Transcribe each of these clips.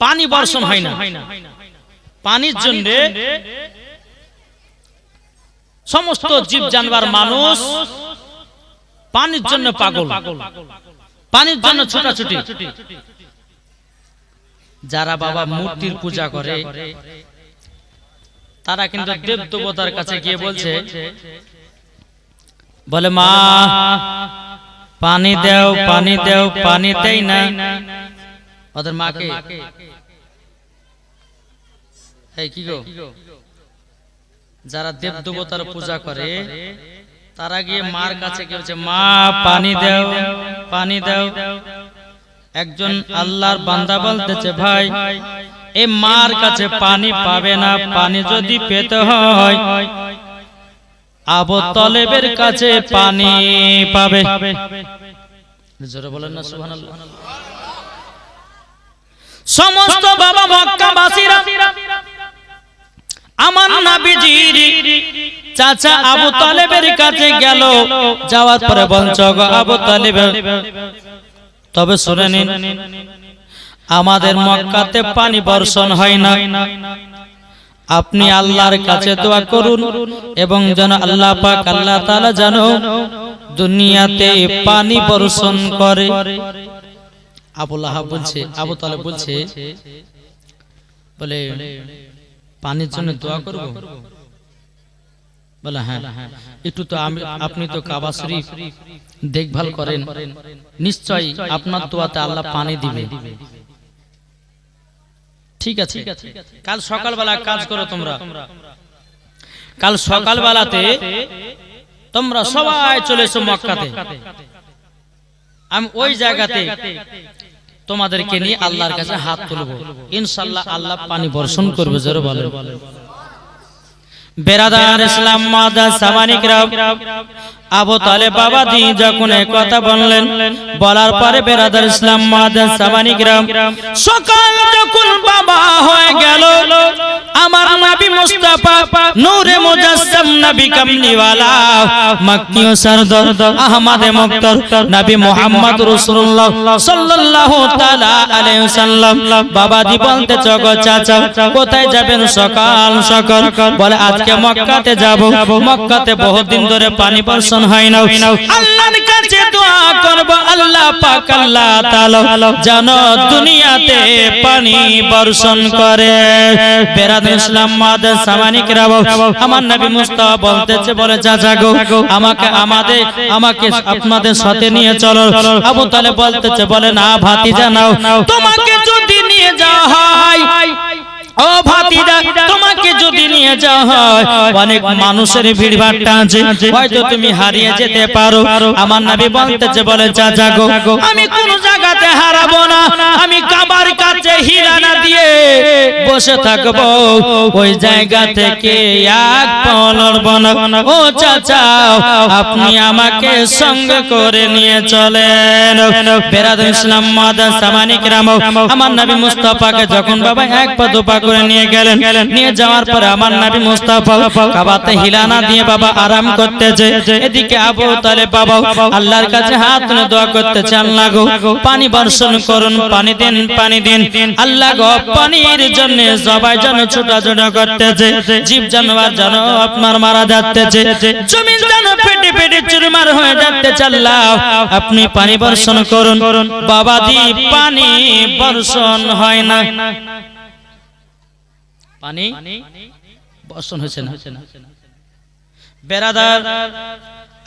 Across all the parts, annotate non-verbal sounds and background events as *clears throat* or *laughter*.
পানি বর্ষণ হয় না। পানির জন্য সমস্ত জীব জানবার মানুষ পানির জন্য পাগল। পানির জন্য ছোটাছুটি। যারা বাবা মূর্তির পূজা করে তারা কিন্তু দেব দেবতার কাছে গিয়ে বলছে বলে মা পানি দেও পানি দেও পানি দেই না। ওদের মাকে। এই কি গো? যারা দেব দেবতার পূজা করে তারা গিয়ে মার কাছে গিয়ে বলছে মা পানি দেও পানি দেও। একজন আল্লাহর বান্দা বলতেছে ভাই এই মার কাছে পানি পাবে না পানি যদি পেতে হয়। আবু তলেবের কাছে পানি পাবে। জোরে বলেন না সুবহানাল্লাহ। সমস্ত বাবা মক্কাবাসীরা আমার নাবিজির চাচা আবু তালেবের কাছে গেল। যাওয়ার পরে গো আবু তালেব তবে শুনে নিন আমাদের মক্কাতে পানি বর্ষণ হয় না। আপনি আল্লাহর কাছে দোয়া করুন এবং যেন আল্লাহ পাক আল্লাহ তাআলা যেন দুনিয়াতে পানি বর্ষণ করে। আবু লাহাব বলছে আবু তালেব বলছে বলে পানির জন্য দোয়া করব? বলে হ্যাঁ। একটু তো আপনি তো কাবা শরীফ দেখভাল করেন। নিশ্চয়ই আপনার দোয়াতে আল্লাহ পানি দিবে। ঠিক আছে। কাল সকালবেলা কাজ করো তোমরা। কাল সকালবেলাতে তোমরা সবাই চলে এসো মক্কাতে। আমি ওই জায়গাতে তোমাদেরকে নিয়ে আল্লাহর কাছে হাত তুলবো। ইনশাল্লাহ আল্লাহ পানি বর্ষণ করবে জোরে বলেন। বেরাদার ইসলাম মাদা সামানিক আবু তালে বাবা দি যখন কথা বললেন, বলার পরে বেরাদার ইসলাম মাদা সামানিক সকাল যখন বাবা হয়ে গেল, আমার নবী মুস্তাফা নূরে মুজাসসাম নবী কামলিওয়ালা, মক্কি ও সরদার আহমদ মুক্তার নবী মুহাম্মদ রাসূলুল্লাহ সাল্লাল্লাহু তাআলা আলাইহি ওয়াসাল্লাম বাবা দি বলতে চগো চাচা, কোথায় যাবেন সকাল সকাল? বলে, আজকে মক্কাতে যাব। মক্কাতে বহুত দিন ধরে পানি বর্ষণ হয় না। আল্লাহর কাছে দোয়া করব, আল্লাহ পাক, আল্লাহ তাআলা যেন দুনিয়াতে পানি বর্ষণ করে। বেরাদ ইসলাম মাদ সামানিক রাব আমার নবী মুস্তাফা বলতেছে, বলে, চাচা গো, আমাকে, আমাদের, আমাকে আপনাদের সাথে নিয়ে চলো। আবু তালে বলতেছে, বলে, না ভাতিজা, নাও। তোমাকে যদি নিয়ে যাওয়া হয় ও ভাতিদা তোমাকে যদি নিয়ে যাওয়া হয়, অনেক মানুষের ভিড় ভাট্টা আছে। হয়তো তুমি হারিয়ে যেতে পারো। আমার নবী বলতেছে, বলে, যা আমি কোন জায়গাতে হারাবো না। আমি কাবার কাছে দিয়ে বসে থাকব, ওই জায়গা থেকে এক পলড়ব না ও চাচা, আপনি আমাকে সঙ্গে করে নিয়ে চলেন। বেরাদ ইসলাম মাদা সামানিক রাম, আমার নবী মুস্তাফাকে যখন বাবা এক পা দুপা করে নিয়ে গেলেন, নিয়ে যাওয়ার পরে আমার নবী মুস্তাফা কাবাতে হিলানা দিয়ে বাবা আরাম করতে করতেছে। এদিকে আবু তালে বাবা আল্লাহর কাছে হাত তুলে দোয়া করতেছে, আল্লাহ গো, পানি বর্ষণ করুন, পানি দিন পানি দিন। আল্লাহ গো পানির জন্য সবাই যেন ছোটাছুটা করতেছে, জীব জানোয়ার যেন আপনার মারা যাচ্ছে জমিন যেন পেটে পেটে চুরমার হয়ে যাচ্ছে আল্লাহ, আপনি পানি বর্ষণ করুন। বাবা দি, পানি বর্ষণ হয় না। পানি বর্ষণ হয়েছে না। বেরাদার,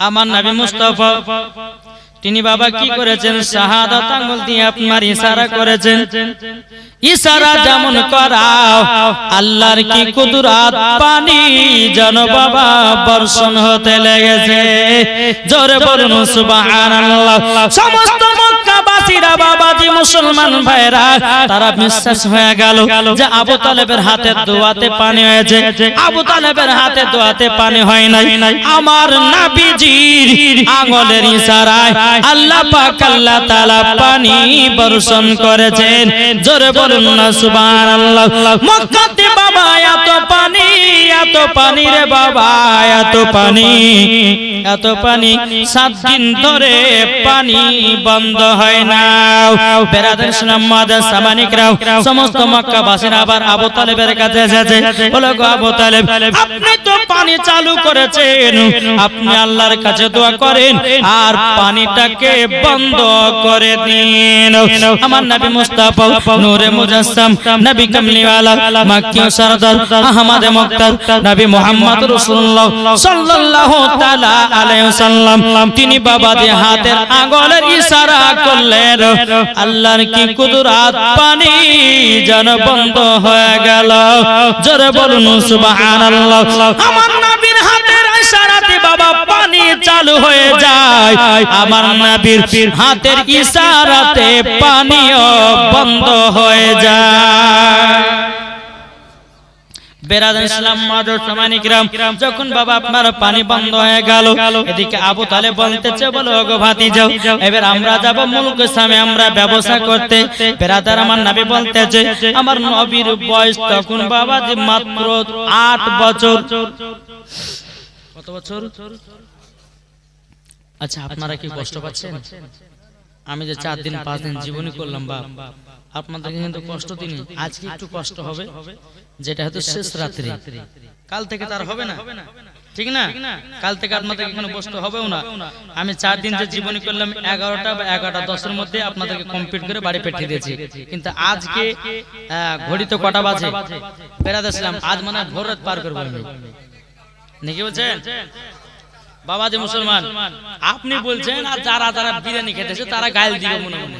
আমার নবী মুস্তাফা তিনি বাবা কি করেছেন? শাহাদাত আঙ্গুল দিয়ে আপনার ইশারা করেছেন। ইশারা যেমন করাও, আল্লাহর কি কুদরাত? পানি যেন বাবা বর্ষণ হতে লেগেছে। জোরে বলুন সুবহানাল্লাহ। সমস্ত বাবাজি মুসলমান ভাইরা, তারা বিশ্বাস হয়ে গেল যে আবু তালেবের হাতে দোয়াতে পানি হয়েছে। আবু তালেবের হাতে দোয়াতে পানি হয় নাই। আমার নাবিজির আঙ্গুলের ইশারায় আল্লাহ পাক আল্লাহ তাআলা পানি বর্ষণ করেছেন। জোরে বলুন না, সুবহানাল্লাহ। মক্কাতে বাবা, এত পানি এত পানি রে বাবা, এত পানি। এত পানি, সাত দিন ধরে পানি বন্ধ হয় নাও বেরাদার ইসলাম সামানিকরাও সমস্ত আবার আবু তালেবের কাছে এসেছে। বলো গো আবু তালেব, আপনি তো পানি চালু করেছেন। আপনি আল্লাহর কাছে দোয়া করেন, আর পানিটাকে বন্ধ করে দিন। আমার নবী মুস্তাফা, নূরে মুজাসসাম, নবী কামলিওয়ালা সরদার আহমদ মুক্তার নবী মুহাম্মদ রাসূলুল্লাহ সাল্লাল্লাহু তাআলা তিনি বাবা দিয়ে হাতের আঙ্গুলের ইশারা করলেন। আল্লাহর কি কুদরত পানি যেন বন্ধ হয়ে গেল। জোরে বলুন, সুবহানাল্লাহ। আমার বাবা পানি চালু হয়ে যায়। আমার নবীর হাতের ইশারাতে পানিও বন্ধ হয়ে যায়। যখন বাবা আপনার পানি বন্ধ হয়ে যাও এবার আমরা আমরা ব্যবসা করতে। আমার বলতেছে, আমার নবীর বয়স তখন বাবা যে মাত্র আট বছর। কত বছর? আচ্ছা আপনারা কি কষ্ট পাচ্ছেন? আমি যে চার দিন, পাঁচ দিন জীবনী করলাম আপনাদেরকে কিন্তু কষ্ট দিনই আজকে একটু কষ্ট হবে। যেটা হয়তো শেষ রাত্রি। কাল থেকে তার হবে না। ঠিক না। কাল থেকে আপনাদের এখানে বসতে হবেও না। আমি চার দিন যে জীবনী করলাম এগারোটা বা এগারোটা দশের মধ্যে আপনাদেরকে কমপ্লিট করে বাড়ি পাঠিয়ে দিয়েছি। কিন্তু আজকে আহ, ঘড়ি তো কটা বাজে? বেড়াতেছিলাম আজ মানে ভোর রাত পার করব আমি। নাকি বলছেন? বাবা যে মুসলমান আপনি বলছেন আর যারা যারা বিরিয়ানি খেতেছে তারা গাইল দিবে মনে মনে।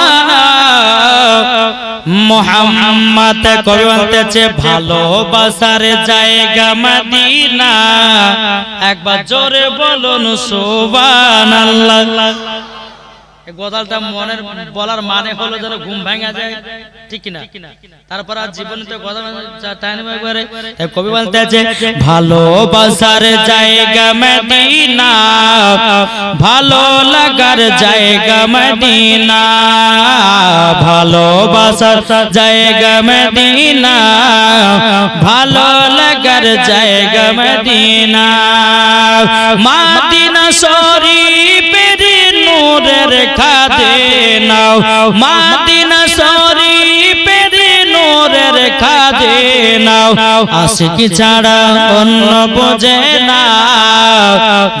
মোহাম্মদ কবি বলতেছে ভালোবাসার জায়গা মদিনা একবার জোরে বলুন সুবহানাল্লাহ। গদালটা মনের বলার মানে হলো যেন ঘুম ভাঙা যায়। ঠিক না তারপর আর জীবনে তো গদাল টাইম একবারে। তাই কবি বলতেছে ভালোবাসার জায়গা মদিনা। ভালো লাগার জায়গা মদিনা। ভালোবাসার জায়গা মদিনা। ভালো লাগার জায়গা মদিনা। মাদিনা শরীফের নূরের খাদে নাও। মাদিনা শরীফের নূরের খাদে নাও। আশিকি ছাড়া অন্য বোঝে না।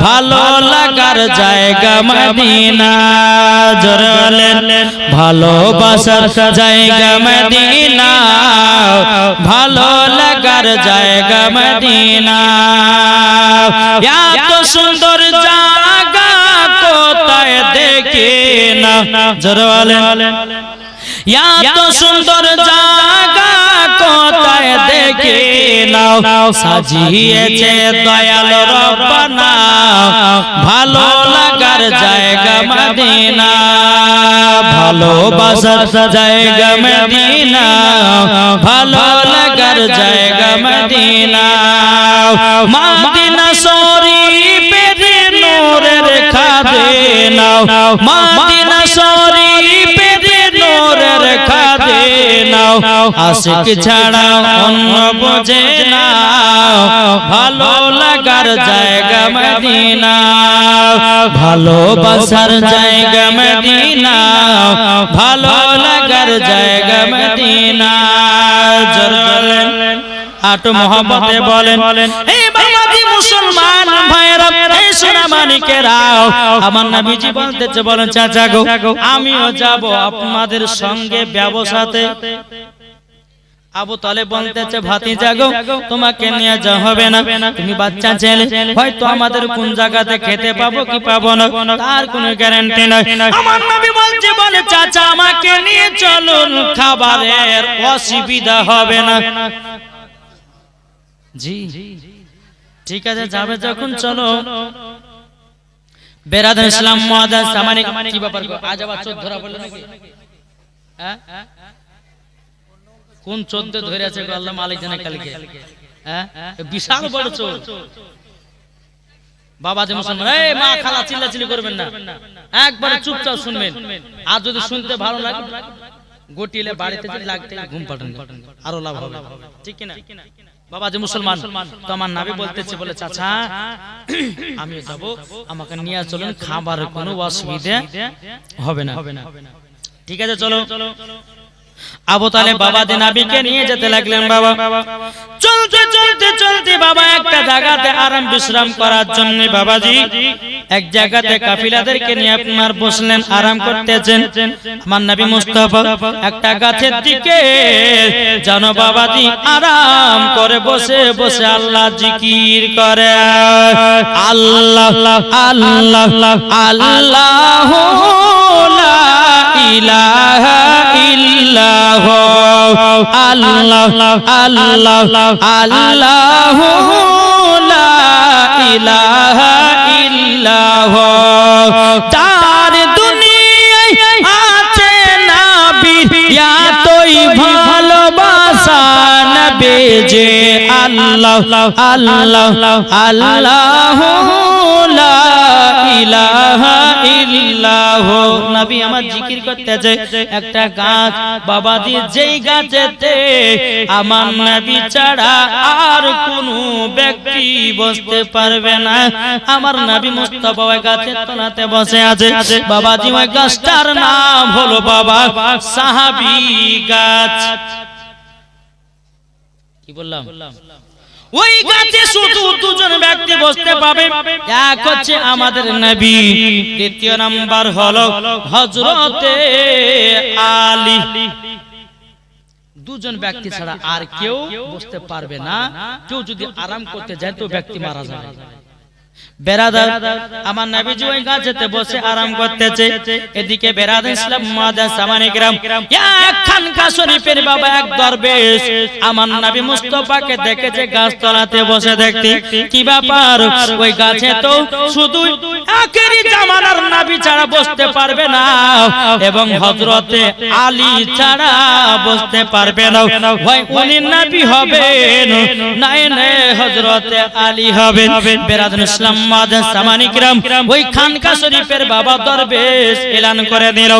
ভালো লাগার জায়গা মদিনা। জোরলেন ভালোবাসার জায়গা মদিনা। ভালো লাগার জায়গা মদিনা। এত সুন্দর জায়গা না জোরলেন এত সুন্দর জায়গা কোথায় দেখে নাও। সাজিয়েছে দয়াল রব্বানা। ভালো লাগার জায়গা মদিনা। ভালোবাসার জায়গা মদিনা। ভালো লাগার জায়গা মদিনা। মদিনা। শরীফের নূরের খাদে নাও। মদিনা নাও আশিক ছাড়া অন্য বোঝে না ভালো লাগার জায়গা মদিনা। ভালোবাসার জায়গা মদিনা। ভালো লাগার জায়গা মদিনা। জরলেন আট মোহাম্মতে বলেন যাব আপনাদের সঙ্গে ব্যবসাতে। আবু তালে বলতেছে ভাতি জাগো তোমাকে নিয়ে যা হবে না। তুমি বাচ্চা ছেলে, হয়তো আমাদের কোন জায়গাতে খেতে পাবো কি পাবো না, তার গ্যারান্টি নাই। চাচা, আমাকে নিয়ে চলুন খাবারের অসুবিধা হবে না। জি। ঠিক আছে, যাবে যখন, চলো। বেরাদান ইসলাম মুআদ্দাস সামানি কি ব্যাপার? আজ আবার চোখ ধরা পড়ল নাকি? হ্যাঁ? কোন চোদ্দ ধরে আছে গো আল্লাহ মালিক জানে কালকে? হ্যাঁ? বিশাল বড় চোর বাবা যে মুসলমান এই মা খালা চিল্লাচিল্লি করবেন না। একবার চুপচাপ শুনবেন। আর যদি শুনতে ভালো লাগে গটিলে বাড়িতে যদি লাগতে ঘুম পাঠান আরও লাভ হবে। ঠিক কি না বাবা যে মুসলমান তো আমার নাবি বলতেছে বলে চাচা *clears throat* আমি যাব। আমাকে নিয়ে চলুন খাবার কোনো অসুবিধা হবে না। ঠিক আছে চলো। আবু তালে বাবা যে নাবিকে নিয়ে যেতে লাগলেন বাবা। চলতে চলতে চলতে বাবা একটা জায়গাতে আরাম বিশ্রাম করার জন্য বাবাজি এক জায়গাতে কাফিলাদেরকে নিয়ে আপনার বসলেন আরাম করতেছেন। আমার নবী মুস্তাফা একটা গাছের দিকে জানো বাবাজি আরাম করে বসে বসে আল্লাহ জিকির করে। আল্লাহ আল্লাহ আল্লাহ লা ইলাহা ইল্লাহ আল্লাহ আল্লাহ আল্লাহ লা ইলাহা ইল্লাহ তার দুনিয়ায় আছে নাবি এতই ভালোবাসা নবে যে আমার একটা গাছ যেই আমার নবী ছাড়া আর কোন ব্যক্তি বসতে পারবে না। আমার নবী মুস্তাফা গাছের বসে আছে। বাবাজি ওই গাছটার নাম হলো বাবা সাহাবী গাছ। কি বললাম? ওই গাছে শুধু দুজন ব্যক্তি বসতে পাবে। এক হচ্ছে আমাদের নবী দ্বিতীয় নাম্বার হলো হযরতে আলী। দুজন ব্যক্তি ছাড়া আর কেউ বসতে পারবে না। কেউ যদি আরাম করতে যায় তো ব্যক্তি মারা যাবে। আমার নবীজি ওই গাছেতে বসে গাছ তলাতে বসে দেখতে। কি ব্যাপার? ওই গাছে তো শুধু জামানার নবী ছাড়া বসতে পারবে না, এবং হযরতে আলী ছাড়া বসতে পারবে না। হয় উনি নবী হবেন নাই আলী হবেন। ইসলাম মাদ সামানিকরাম ওই খানকা শরীফের বাবা দরবেশ এলান করে দিল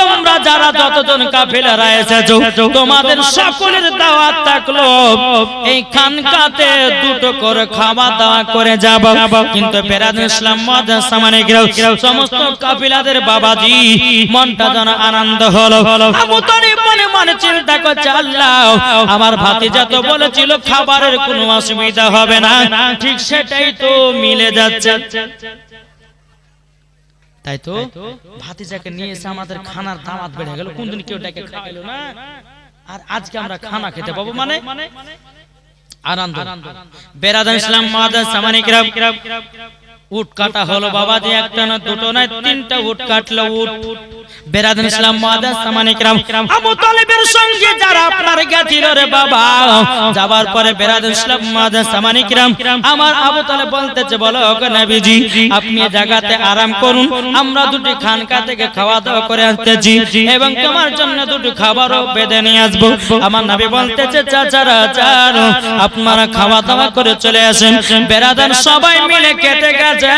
তোমরা যারা যতজন কাফেলারা এসেছ, তোমাদের সকলের দাওয়াত থাকল। এই খানকাতে দুটো করে খাওয়া দাওয়া করে যাব। কিন্তু ইসলাম মাদ সামানিকরাম সমস্ত কাফেলাদের বাবাজি, মনটা যেন আনন্দ হলো। মনে মনে চিন্তা করছে আল্লাহ। আমার ভাতিজা তো বলেছিল, খাবারের কোনো অসুবিধা হবে না। ঠিক সেটাই তো মিলে যাচ্ছে। তাই তো ভাতিজাকে নিয়ে এসে আমাদের খানার দামাত বেড়ে গেল। কোনদিন কেউ ডেকে খাওয়াইলো না। আর আজকে আমরা খানা খেতে পাবো মানে আনন্দ। বেরাদান ইসলাম মাদার সামানিকরাম উট কাটা হলো বাবা যে একটা না দুটো না তিনটা উট কাটলো উট। বেরাদান ইসলাম মাদার সামানিকরাম আবু তালিবের সঙ্গে যারা আপনার গেছিল রে বাবা যাবার পরে বেরাদান ইসলাম মাদার সামানিকরাম আমার আবু তালেব বলতেছে বলো ওগো নবীজি আপনি জায়গাতে আরাম করুন। আমরা দুটি খানকা থেকে খাওয়া দাওয়া করে আসতেছি। এবং তোমার জন্য দুটি খাবারও বেঁধে নিয়ে আসব। আমার নবী বলতেছে চাচারা চার আপনারা খাওয়া দাওয়া করে চলে আসেন। বেরাদান সবাই মিলে কেটে গেছে।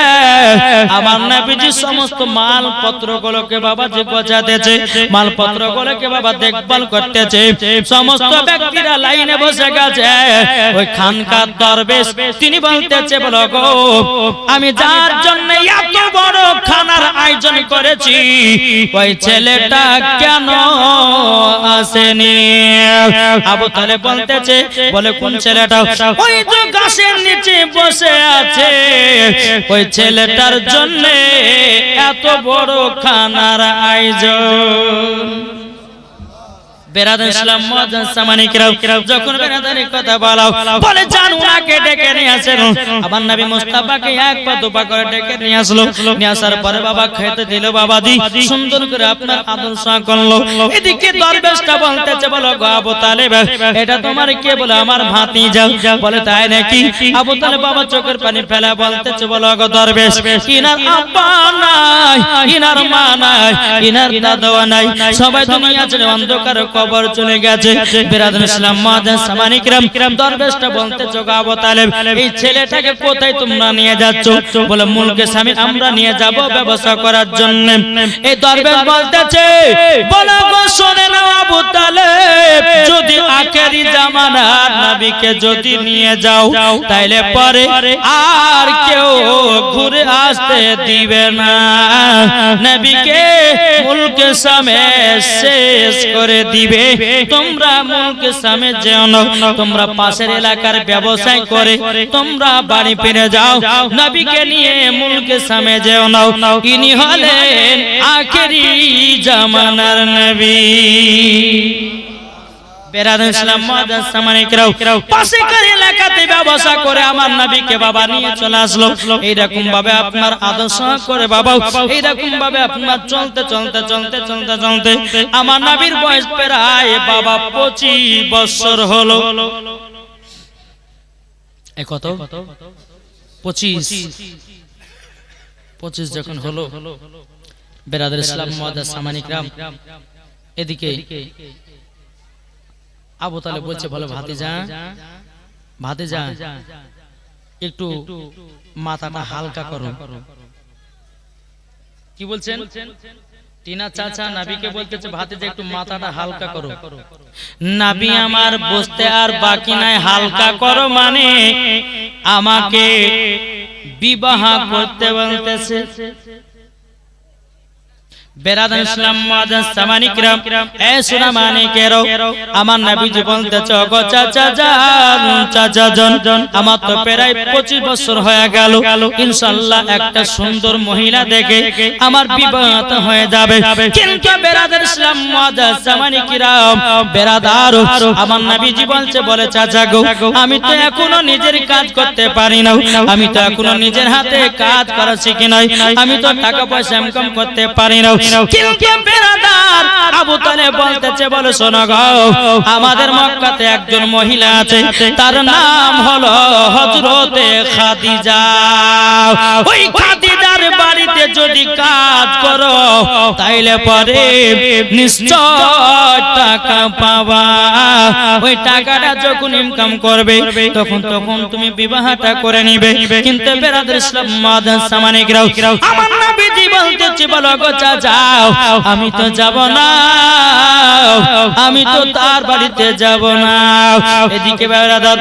আমার নবীজি সমস্ত মাল পত্র গুলোকে বাবা যে গোছাতেছে মাল পত্র গুলোকে বাবা দেখভাল করতেছে, সমস্ত ব্যক্তিরা লাইনে বসে গেছে। ওই খানকার দরবেশ, তিনি বলতেছে, বলো গো, আমি যার জন্য এত বড় খানার আয়োজন করেছি, ওই ছেলেটা কেন আসেনি? আবু তালে বলতেছে, বলে, কোন ছেলেটা? ওই তো গাছের নিচে বসে আছে, ওই ছেলেটার জন্য এত বড় খানার আয়োজন বেরাদ ইসলাম মজান সামানিকরাও যখন বেরাদারের কথা বলাও বলে জান উনাকে ডেকে নিয়ে আসেন। আবার নবী মুস্তাফাকে এক পা দুপা করে ডেকে নিয়ে আসলো। নিয়ে আসার পরে বাবা খেতে দিল বাবা দি সুন্দর করে আপনার আদর সা করল। এদিকে দরবেশটা বলতেছে বলো গো আবু তালেব এটা তোমার কে বলে? আমার ভাতি যাও। বলে তাই নাকি? আবু তালেব বাবা চোখের পানি ফেলা বলতেছে বলো গো দরবেশ ইনার আব্বা নাই ইনার মা নাই ইনার দাদা নাই সবাই দুনিয়া ছেড়ে অন্ধকার কবর চলে গেছে। ইসলাম মাদান দরবেশটা বলতে এই ছেলেটাকে কোথায় তোমরা নিয়ে যাচ্ছ? বলে, মুলকে স্বামী, আমরা নিয়ে যাব ব্যবসা করার জন্য। এই দরবেশ বলতেছে, বলে গো, শুনে নাও আবু যদি আখেরি জামানার নবীকে যদি নিয়ে যাও, তাইলে পরে আর কেউ ঘুরে আসতে দিবে না। নবীকে মুলকে সামে শেষ করে দিবে। তোমরা মুলকে সামে যেও না। তোমরা পাশের এলাকার ব্যবসায় করে তোমরা বাড়ি ফিরে যাও। নবীকে নিয়ে মুলকে সামে যেও নাও ইনি হলেন আখেরি জামানার নবী। বেরাদ ইসলাম মাদার সামানিকরাও পাশেকার এলাকাতে ব্যবসা করে আমার নবীকে বাবা নিয়ে চলে আসলো। এইরকম ভাবে আপনার আদর্শ করে বাবা এইরকম ভাবে আপনার চলতে চলতে চলতে চলতে চলতে আমার নবীর বয়স প্রায় বাবা পঁচিশ বছর হলো। কত? পঁচিশ। পঁচিশ যখন হলো বেরাদের ইসলাম মাদার সামানিকরাম এদিকে আবু তালে বলছে বলো ভাতে যা ভাতে যা একটু মাথাটা হালকা করো কি বলছেন? টিনা চাচা নাবিকে বলতেছে ভাতে যে একটু মাথাটা হালকা করো। নাবি আমার বসতে আর বাকি নাই হালকা করো মানে আমাকে বিবাহ করতে বলতেছে। বেরাদান ইসলাম মাদান সামানিকরাম এ সোনা মানিকেরও আমার নবীজি বলতেছে গো চাচা জান চাচা জন। আমার তো প্রায় 25 বছর হয়ে গেল। ইনশাআল্লাহ একটা সুন্দর মহিলা দেখে আমার বিবাহ হয়ে যাবে। কিন্তু বেরাদার ইসলাম মাদান সামানিকরাম বেরাদার আমার নবীজি বলছে বলে চাচা গো আমি তো এখনও নিজের কাজ করতে পারি না। আমি তো এখনও নিজের হাতে কাজ করা শিখি নাই। আমি তো টাকা পয়সা ইনকাম করতে পারি না আমাদের মক্কাতে একজন মহিলা আছে, তার নাম হলো হযরতে খাদিজা। ওই খাদিজার বাড়িতে যদি কাজ করো, তাইলে পরে নিশ্চয় টাকা পাবা। ওই টাকাটা যখন ইনকাম করবে, তখন তখন তুমি বিবাহটা করে নিবে। কিন্তু বেরাদার ইসলাম মাদান সামানিকরাও আমার বলতেছে বলো গো চাচা আমি তো যাব না। আমি তো তার বাড়িতে যাব না। এদিকে বেরাদার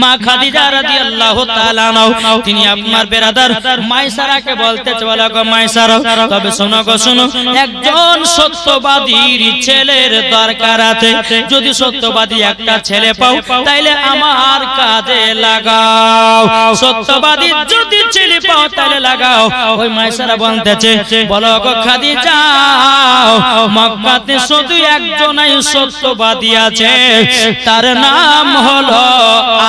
মা খাদিজা রাদিয়াল্লাহু তাআলা নাও তিনি আপনার বেরাদার মাইসারাকে বলতেছে বলো গো মাইসারা। তবে শোনো গো শোনো একজন সত্যবাদীর ছেলের দরকার আছে। যদি সত্যবাদী একটা ছেলে পাও তাইলে আমার কাজে লাগাও। সত্যবাদী যদি ছেলে পাও তাহলে লাগাও। ওই মাইসারা বলতেছে বলো গো খাদিজা মক্কাতে শুধু একজনই সত্যবাদী আছে। তার নাম হলো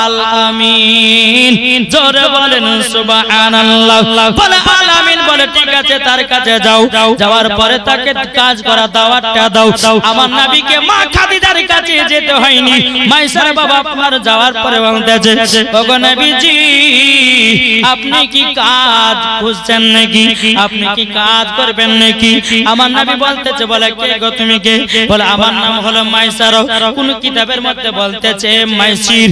আল আমিন জোরে বলেন, সুবহানাল্লাহ। বলে আল আমিন বলে, ঠিক আছে, তার কাছে যাও। যাওয়ার পরে তাকে কাজ করা, দাওয়াতটা দাও। আমার নবীকে মা খাদিজার কাছে যেতে হয়নি। মাইসার বাবা আপনার যাওয়ার পরে বলতেছে, ওগো নবীজি, আপনি কি কাজ খুঁজছেন নাকি? আপনি কি কাজ করবেন নাকি? আমার নবী বলতেছে, বলে তুমি কে? বলে, আমার নাম হলো মাইসার। কোন কিতাবের মধ্যে বলতেছে, মাইসির।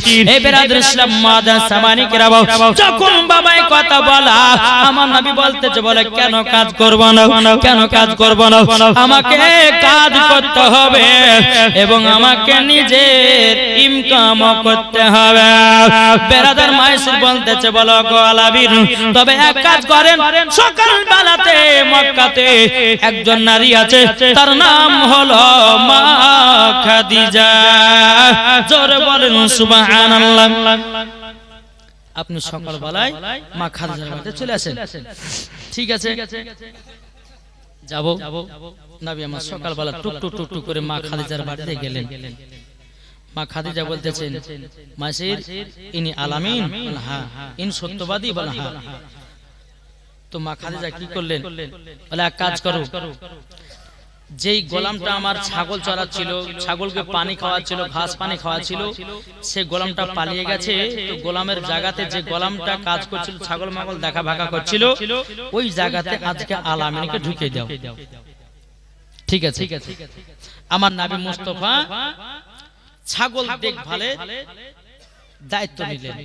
কেন কাজ করব না? আমাকে কাজ করতে হবে এবং আমাকে নিজের ইনকাম করতে হবে। বেরাদার মাইসির বলতেছে, বলো, গো তবে এক কাজ করেন। সকাল বেলাতে একজন নারী আছে, তার নাম হলো মা খাদিজা। জোরে বলেন সুবহানাল্লাহ। আপনি সকালবেলায় মা খাদিজার বাড়িতে চলে আসেন। ঠিক আছে। যাব। নবী আমার সকালবেলা টুক টুক টুক টুক করে মা খাদিজার বাড়িতে গেলেন। মা খাদিজা বলতেছেন মাসির ইনি আলামিন। বলে, হ্যাঁ ইন সত্যবাদী বলে হ্যাঁ। তো মা খাদিজা কি করলেন? বলে এক কাজ করো। যেই গোলামটা আমার ছাগল চড়াচ্ছিল ছাগলকে পানি খাওয়াচ্ছিল ঘাস পানি খাওয়াচ্ছিল সে গোলামটা পালিয়ে গেছে তো গোলামের জায়গাতে যে গোলামটা কাজ করছিল ছাগল মাগল দেখা ভাগা করছিল ওই জায়গাতে আজকে আলামিনকে ঢুকে দাও। ঠিক আছে। ঠিক আছে আমার নাবি মুস্তফা ছাগল দেখভালে দায়িত্ব নিলেন।